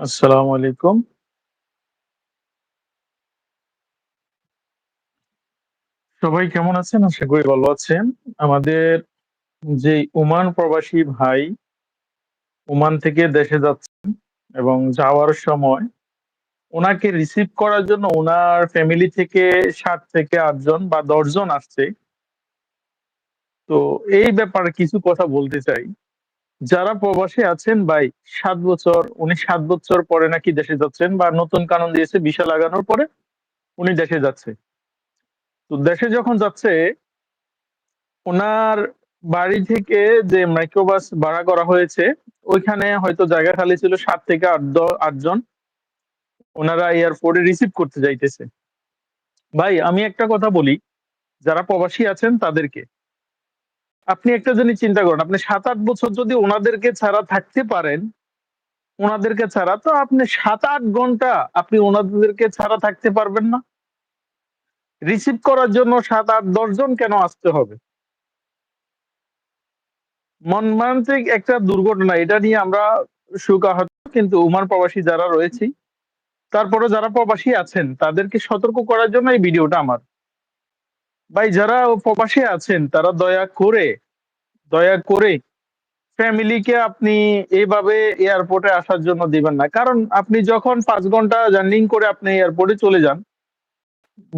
আসসালামু আলাইকুম। সবাই কেমন আছেন? আশা করি ভালো আছেন। আমাদের যে ওমান প্রবাসী ভাই ওমান থেকে দেশে যাচ্ছেন এবং যাওয়ার সময় ওনাকে রিসিভ করার জন্য ওনার ফ্যামিলি থেকে সাত থেকে আটজন বা দশজন আসছে। তো এই ব্যাপারে কিছু কথা বলতে চাই। যারা প্রবাসে আছেন ভাই সাত বছর, উনি সাত বছর পরে নাকি দেশে যাচ্ছেন বা নতুন কানুন দিয়েছে ভিসা লাগানোর পরে উনি দেশে যাচ্ছে। তো দেশে যখন যাচ্ছে ওনার বাড়ি থেকে যে মাইক্রোবাস ভাড়া করা হয়েছে, ওইখানে হয়তো জায়গা খালি ছিল সাত থেকে আট দ ৮ জন। উনারা এয়ারপোর্টে রিসিভ করতে যাইতেছে। ভাই আমি একটা কথা বলি, যারা প্রবাসী আছেন তাদেরকে। আপনি একটা জিনিস চিন্তা করেন, আপনি ৭-৮ বছর যদি উনাদেরকে ছাড়া থাকতে পারেন, উনাদেরকে ছাড়া তো আপনি ৭-৮ ঘণ্টা আপনি উনাদেরকে ছাড়া থাকতে পারবেন না? রিসিভ করার জন্য ৭-৮-১০ জন কেন আসতে হবে? মর্মান্তিক একটা দুর্ঘটনা। এটা নিয়ে আমরা শোকাহত কিন্তু ওমান প্রবাসী যারা রয়েছি, তারপরেও যারা প্রবাসী আছেন তাদেরকে সতর্ক করার জন্য এই ভিডিওটা আমার। ভাই যারা প্রবাসী আছেন তারা দয়া করে, দয়া করে ফ্যামিলিকে আপনি এভাবে এয়ারপোর্টে আসার জন্য দিবেন না। কারণ আপনি যখন পাঁচ ঘণ্টা জার্নিং করে আপনি এয়ারপোর্টে চলে যান,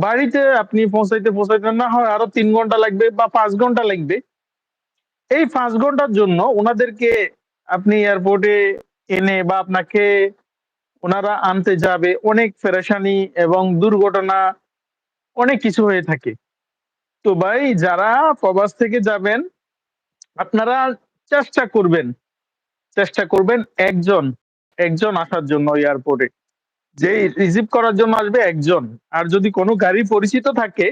বাড়িতে আপনি পৌঁছাইতে, পৌঁছাইতে না হয় আরও তিন ঘণ্টা লাগবে বা পাঁচ ঘণ্টা লাগবে। এই পাঁচ ঘণ্টার জন্য ওনাদেরকে আপনি এয়ারপোর্টে এনে বা আপনাকে ওনারা আনতে যাবে অনেক পেরেশানি এবং দুর্ঘটনা অনেক কিছু হয়ে থাকে। তো ভাই যারা প্রবাস থেকে যাবেন, আপনারা চেষ্টা করবেন, চেষ্টা করবেন একজন একজন আসার জন্য এয়ারপোর্টে। যে রিসিভ করার জন্য আসবে একজন আর যদি কোনো গাড়ি পরিচিত থাকে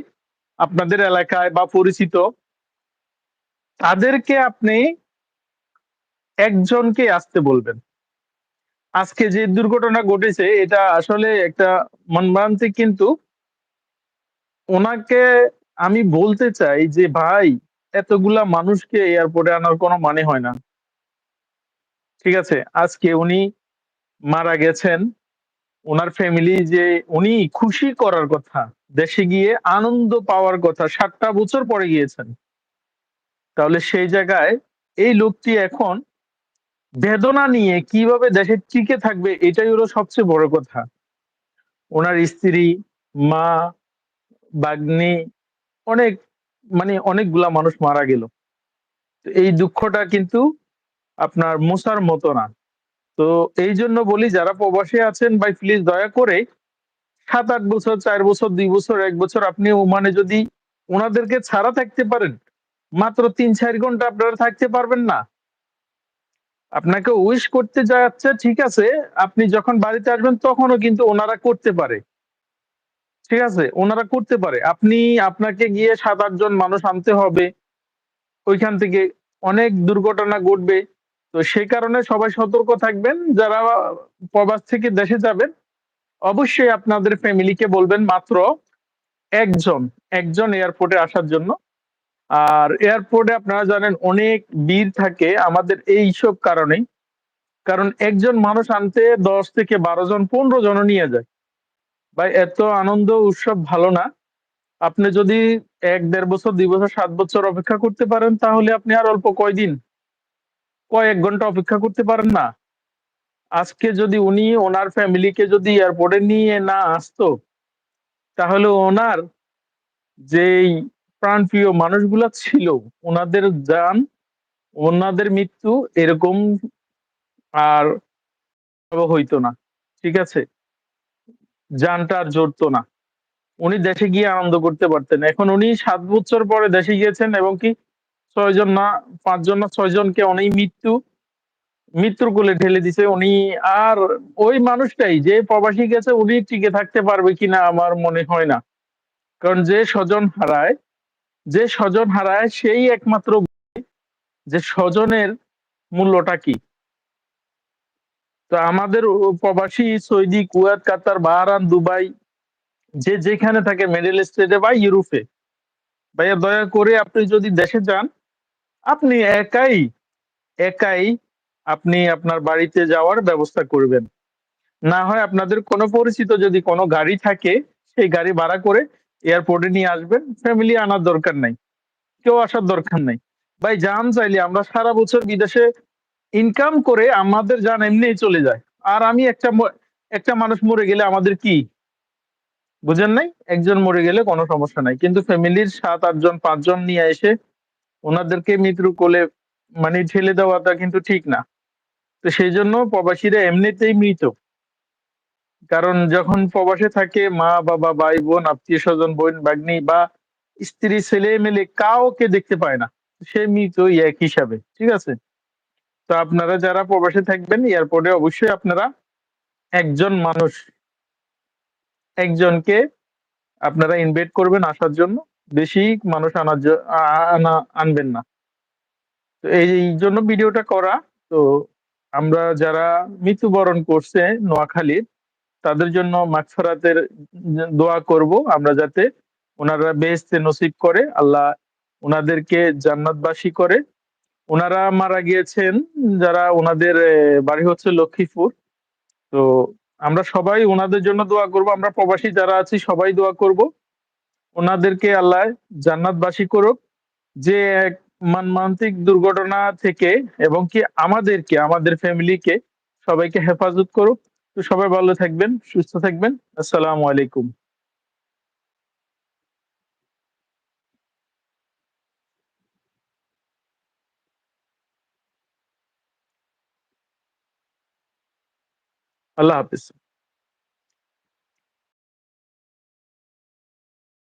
আপনাদের এলাকায় বা পরিচিত তাদেরকে আপনি ১ জনকে আসতে বলবেন। আজকে যে দুর্ঘটনা ঘটেছে এটা আসলে একটা মর্মান্তিক কিন্তু উনাকে আমি বলতে চাই যে ভাই এতগুলা মানুষকে এয়ারপোর্টে আনার কোনো মানে হয় না। ঠিক আছে? আজকে উনি মারা গেছেন। ওনার ফ্যামিলি যে উনি খুশি করার কথা, দেশে গিয়ে আনন্দ পাওয়ার কথা সাতটা বছর পরে গিয়েছেন। তাহলে সেই জায়গায় এই লোকটি এখন বেদনা নিয়ে কীভাবে দেশে টিকে থাকবে এটাই হলো সবচেয়ে বড় কথা। ওনার স্ত্রী, মা, ভাগ্নি অনেক মানে অনেকগুলা মানুষ মারা গেল। এই দুঃখটা কিন্তু আপনার মুছার মতো না। তো এই জন্য বলি যারা প্রবাসে আছেন ভাই প্লিজ দয়া করে ৭-৮ বছর, চার বছর, দুই বছর, এক বছর আপনি ওমানে যদি ওনাদেরকে ছাড়া থাকতে পারেন, মাত্র ৩-৪ ঘণ্টা আপনারা থাকতে পারবেন না? আপনাকে উইশ করতে যাচ্ছে ঠিক আছে, আপনি যখন বাড়িতে আসবেন তখনও কিন্তু ওনারা করতে পারে। ঠিক আছে? ওনারা করতে পারে। আপনি আপনাকে গিয়ে সাত আটজন মানুষ আনতে হবে। ওইখান থেকে অনেক দুর্ঘটনা ঘটবে। তো সেই কারণে সবাই সতর্ক থাকবেন। যারা প্রবাস থেকে দেশে যাবেন, অবশ্যই আপনাদের ফ্যামিলিকে বলবেন মাত্র একজন একজন এয়ারপোর্টে আসার জন্য। আর এয়ারপোর্টে আপনারা জানেন অনেক ভিড় থাকে আমাদের এইসব কারণেই। কারণ একজন মানুষ আনতে ১০ থেকে ১২ জন, ১৫ জনও নিয়ে যায়। ভাই এত আনন্দ উৎসব ভালো না। আপনি যদি এক দেড় বছর, দুই বছর, সাত বছর অপেক্ষা করতে পারেন তাহলে আপনি আর অল্প কয়দিন? কয়েক ঘণ্টা অপেক্ষা করতে পারেন না? আজকে যদি উনি ওনার ফ্যামিলিকে যদি এয়ারপোর্টে নিয়ে না আসতো, তাহলে ওনার যেই প্রাণপ্রিয় মানুষগুলা ছিল, ওনাদের যান ওনাদের মৃত্যু এরকম আর হইতো না। ঠিক আছে? জানটা আর জড়তো না। উনি দেশে গিয়ে আনন্দ করতে পারতেন। এখন উনি সাত বছর পরে দেশে গিয়েছেন এবং কি ৬ জন না ৫ জন না ৬ জনকে উনি মৃত্যু মৃত্যুর কোলে ঠেলে দিছে। উনি আর ওই মানুষটাই যে প্রবাসী গেছে উনি টিকে থাকতে পারবে কিনা আমার মনে হয় না। কারণ যে স্বজন হারায়, যে স্বজন হারায় সেই একমাত্র যে স্বজনের মূল্যটা কি? তো আমাদের প্রবাসী Saudi, Kuwait, Qatar, Bahrain, Dubai যে যেখানে থাকে মিডল ইস্টে বা ইউরোপে। ভাইয়া দয়া করে আপনি যদি দেশে যান, আপনি একাই, একাই আপনি আপনার বাড়িতে যাওয়ার ব্যবস্থা করবেন। না হয় আপনাদের কোনো পরিচিত যদি কোনো গাড়ি থাকে, সেই গাড়ি ভাড়া করে এয়ারপোর্টে নিয়ে আসবেন। ফ্যামিলি আনার দরকার নাই। কেউ আসার দরকার নাই। ভাই যান চাইলে আমরা সারা বছর বিদেশে ইনকাম করে আমাদের যান এমনিই চলে যায়। আর আমি একটা একটা মানুষ মরে গেলে আমাদের কি? বুঝেন নাই? একজন মরে গেলে কোনো সমস্যা নাই। কিন্তু ফ্যামিলির সাত আটজন পাঁচজন নিয়ে এসে ওনাদেরকে মৃত্যু কোলে মানে ঠেলে দেওয়াটা কিন্তু ঠিক না। তো সেই জন্য প্রবাসীরা এমনিতেই মৃত। কারণ যখন প্রবাসে থাকে মা-বাবা, ভাই-বোন, আত্মীয় স্বজন বোন-ভাগ্নি বা স্ত্রী, ছেলে-মেয়ে কাউকে দেখতে পায় না। সে মৃত এক হিসাবে। ঠিক আছে? তো আপনারা যারা প্রবাসে থাকবেন এয়ারপোর্টে অবশ্যই আপনারা একজন মানুষ একজনকে আপনারা ইনভাইট করবেন আসার জন্য। বেশি মানুষ আনার আনা আনবেন না। তো এই জন্য ভিডিওটা করা। তো আমরা যারা মৃত্যুবরণ করছে নোয়াখালীর, তাদের জন্য মাগফিরাতের দোয়া করব। আমরা যাতে ওনারা বেহেশতে নসিব করে, আল্লাহ ওনাদেরকে জান্নাতবাসী করে। উনারা মারা গিয়েছেন যারা ওনাদের বাড়ি হচ্ছে লক্ষ্মীপুর। তো আমরা সবাই ওনাদের জন্য দোয়া করব। আমরা প্রবাসী যারা আছি সবাই দোয়া করব। উনাদেরকে আল্লাহ জান্নাতবাসী করুক। যে এক মানমান্তিক দুর্ঘটনা থেকে এবং কি আমাদেরকে, আমাদের ফ্যামিলিকে সবাইকে হেফাজত করুক। তো সবাই ভালো থাকবেন, সুস্থ থাকবেন। আসসালামু আলাইকুম। আল্লাহ হাফেজ।